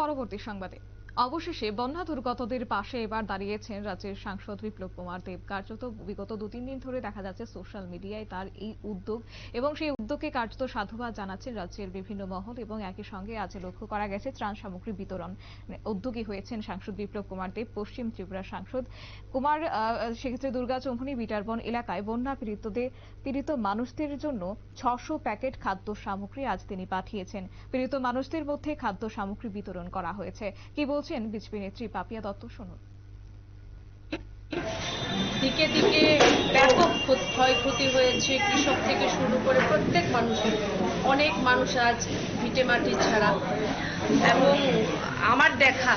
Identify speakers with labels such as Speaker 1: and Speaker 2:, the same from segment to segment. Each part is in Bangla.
Speaker 1: পরবর্তী সংবাদে। অবশেষে বন্যা দুর্গতদের পাশে এবার দাঁড়িয়েছেন রাজ্যের সাংসদ বিপ্লব কুমার দেব। কার্যত বিগত দু তিন দিন ধরে দেখা যাচ্ছে সোশ্যাল মিডিয়ায় তার এই উদ্যোগ এবং সেই উদ্যোগকে কার্যত সাধুবাদ জানাচ্ছেন রাজ্যের বিভিন্ন মহল এবং একই সঙ্গে আজ লক্ষ্য করা গেছে ত্রাণ সামগ্রী বিতরণ। উদ্যোগী হয়েছেন সাংসদ বিপ্লব কুমার দেব, পশ্চিম ত্রিপুরা সাংসদ কুমার সেক্ষেত্রে দুর্গা চৌমুহনী বিটারবন এলাকায় বন্যা পীড়িতদের, পীড়িত মানুষদের জন্য ছশো প্যাকেট খাদ্য সামগ্রী আজ তিনি পাঠিয়েছেন। পীড়িত মানুষদের মধ্যে খাদ্য সামগ্রী বিতরণ করা হয়েছে। কি বলছেন বিজেপি নেত্রী? পাপিয়া দত্ত, শুনুন।
Speaker 2: দিকে দিকে ব্যাপক ক্ষয়ক্ষতি হয়েছে, কৃষক থেকে শুরু করে প্রত্যেক মানুষের। অনেক মানুষ আজ ভিটে মাটি ছাড়া। এবং আমার দেখা,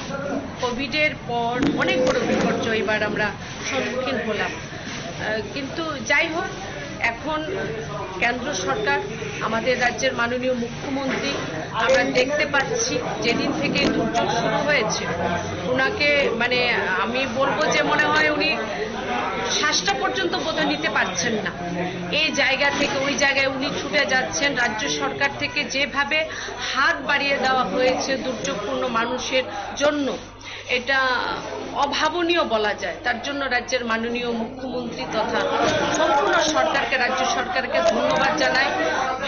Speaker 2: কোভিডের পর অনেক বড় বিপর্যয় এবার আমরা সম্মুখীন হলাম। কিন্তু যাই হোক এখন কেন্দ্র সরকার, আমাদের রাজ্যের মাননীয় মুখ্যমন্ত্রী, আমরা দেখতে পাচ্ছি যেদিন থেকে দুর্যোগ শুরু হয়েছে ওনাকে মানে আমি বলব যে মনে হয় উনি শ্বাসটা পর্যন্ত বোধহয় নিতে পারছেন না। এই জায়গা থেকে, ওই জায়গায় উনি ছুটে যাচ্ছেন, রাজ্য সরকার থেকে যেভাবে হাত বাড়িয়ে দেওয়া হয়েছে দুর্যোগপূর্ণ মানুষের জন্য এটা অভাবনীয় বলা যায়। তার জন্য রাজ্যের মাননীয় মুখ্যমন্ত্রী তথা সম্পূর্ণ সরকারকে, রাজ্য সরকারকে ধন্যবাদ জানাই।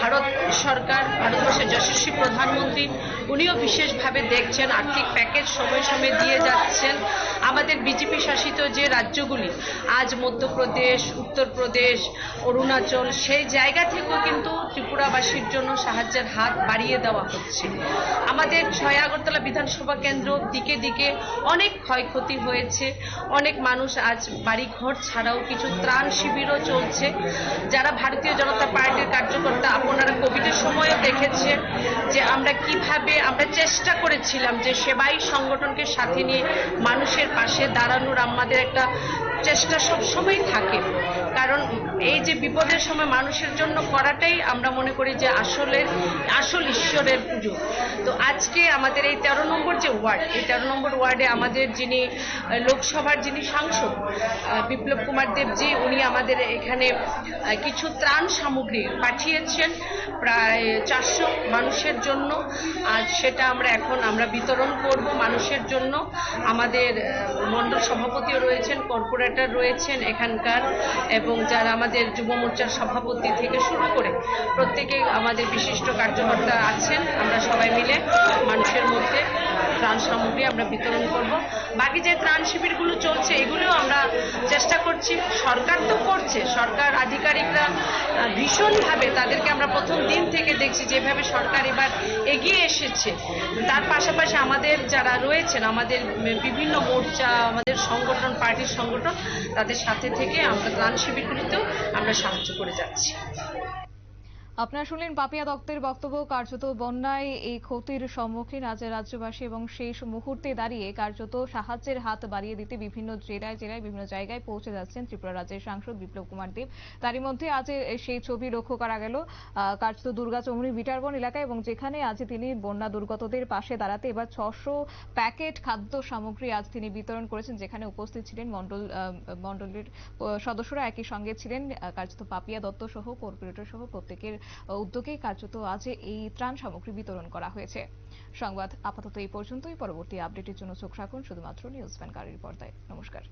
Speaker 2: ভারত সরকার, ভারতবর্ষের যশস্বী প্রধানমন্ত্রী, উনিও বিশেষভাবে দেখছেন, আর্থিক প্যাকেজ সময় সময় দিয়ে যাচ্ছেন। আমাদের বিজেপি শাসিত যে রাজ্যগুলি, আজ মধ্যপ্রদেশ, উত্তরপ্রদেশ, অরুণাচল, সেই জায়গা থেকেও কিন্তু ত্রিপুরাবাসীর জন্য সাহায্যের হাত বাড়িয়ে দেওয়া হচ্ছে। আমাদের ছয় আগরতলা বিধানসভা কেন্দ্র দিকে দিকে অনেক ক্ষয়ক্ষতি হয়েছে। অনেক মানুষ আজ বাড়ি ঘর ছাড়াও কিছু ত্রাণ শিবিরও চলছে। যারা ভারতীয় জনতা পার্টির কার্যকর্তা, আপনারা দেখেছেন যে আমরা কীভাবে, আমরা চেষ্টা করেছিলাম যে সেবাই সংগঠনকে সাথে নিয়ে মানুষের পাশে দাঁড়ানোর, আমাদের একটা চেষ্টা সবসময় থাকে। কারণ এই যে বিপদের সময় মানুষের জন্য করাটাই আমরা মনে করি যে আসলে, আসল ঈশ্বরের পুজো। তো আজকে আমাদের এই তেরো নম্বর যে ওয়ার্ড, এই তেরো নম্বর ওয়ার্ডে আমাদের যিনি, লোকসভার যিনি সাংসদ বিপ্লব কুমার দেবজি, উনি আমাদের এখানে কিছু ত্রাণ সামগ্রী পাঠিয়েছেন। প্রায় চারশো মানুষের জন্য। আর সেটা আমরা এখন আমরা বিতরণ করব মানুষের জন্য। আমাদের মণ্ডল সভাপতিও রয়েছেন, কর্পোরেটর রয়েছেন এখানকার, এবং যারা আমাদের যুব মোর্চার সভাপতি থেকে শুরু করে প্রত্যেকে আমাদের বিশিষ্ট কার্যকর্তা আছেন। আমরা সবাই মিলে মানুষের মধ্যে ত্রাণ সামগ্রী আমরা বিতরণ করব। বাকি যে ত্রাণ শিবিরগুলো চলছে, এগুলোও আমরা চেষ্টা করছি। সরকার তো করছে। সরকার আধিকারিকরা ভীষণভাবে তাদেরকে আমরা প্রথম দিন থেকে দেখছি যেভাবে সরকার এবার এগিয়ে এসেছে। তার পাশাপাশি আমাদের যারা রয়েছেন, আমাদের বিভিন্ন মোর্চা, আমাদের সংগঠন, পার্টির সংগঠন, তাদের সাথে থেকে আমরা ত্রাণ শিবিরগুলিতেও আমরা সাহায্য করে যাচ্ছি।
Speaker 1: আপনারা শুনলেন পাপিয়া দত্তের বক্তব্য। কার্যত বন্যায় এই ক্ষতির সম্মুখীন আজ রাজ্যবাসী এবং শেষ মুহূর্তে দাঁড়িয়ে কার্যত সাহায্যের হাত বাড়িয়ে দিতে বিভিন্ন জেলায় জেলায় বিভিন্ন জায়গায় পৌঁছে যাচ্ছেন ত্রিপুরা রাজ্যের সাংসদ বিপ্লব কুমার দেব। তারই মধ্যে আজ সেই ছবি লক্ষ্য করা গেল। কার্যত দুর্গা চৌমুনি বিটারবন এলাকায় এবং যেখানে আজ তিনি বন্যা দুর্গতদের পাশে দাঁড়াতে এবার ছশো প্যাকেট খাদ্য সামগ্রী আজ তিনি বিতরণ করেছেন, যেখানে উপস্থিত ছিলেন মন্ডল মন্ডলের সদস্যরা একই সঙ্গে ছিলেন। কার্যত পাপিয়া দত্ত সহ, কর্পোরেটর সহ প্রত্যেকের উদ্যোগে কার্যত আজ এই ত্রাণ সামগ্রী বিতরণ করা হয়েছে। সংবাদ আপাতত এই পর্যন্তই। পরবর্তী আপডেটের জন্য চোখ রাখুন শুধুমাত্র নিউজ ভ্যানগাড়ির পর্দায়। নমস্কার।